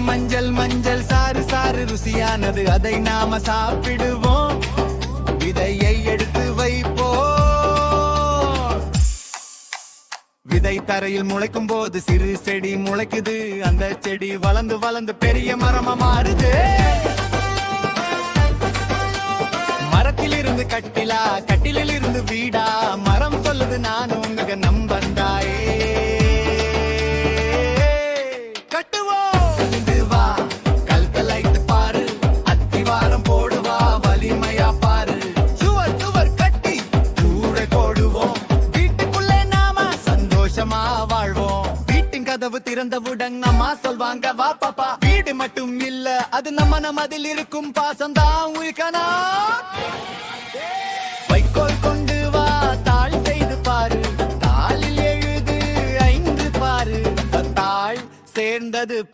மஞ்சள் மஞ்சள் சாறு சாறு ருசியானது. அதை நாம சாப்பிடுவோம். விதையை எடுத்து வைப்போம். விதை தரையில் முளைக்கும் போது சிறு செடி முளைக்குது. அந்த செடி வளர்ந்து வளர்ந்து பெரிய மரமா மாறுது. மரத்தில் இருந்து கட்டிலா கட்டிலில் இருந்து வீடா. மரம் சொல்லுது நானும் உங்க நம்பந்தாயே வாழ்வோம். வீட்டின் கதவு திறந்தவுடன் அம்மா சொல்வாங்க வா பாப்பா. வீடு மட்டும் இல்ல அது நம்ம நமதில் இருக்கும் பாசம்தான் உயிர்கனா வைக்கோல் கொண்டு வா தாள் செய்து பாரு. தாளில் எழுது ஐந்து பாரு. தாள் சேர்ந்தது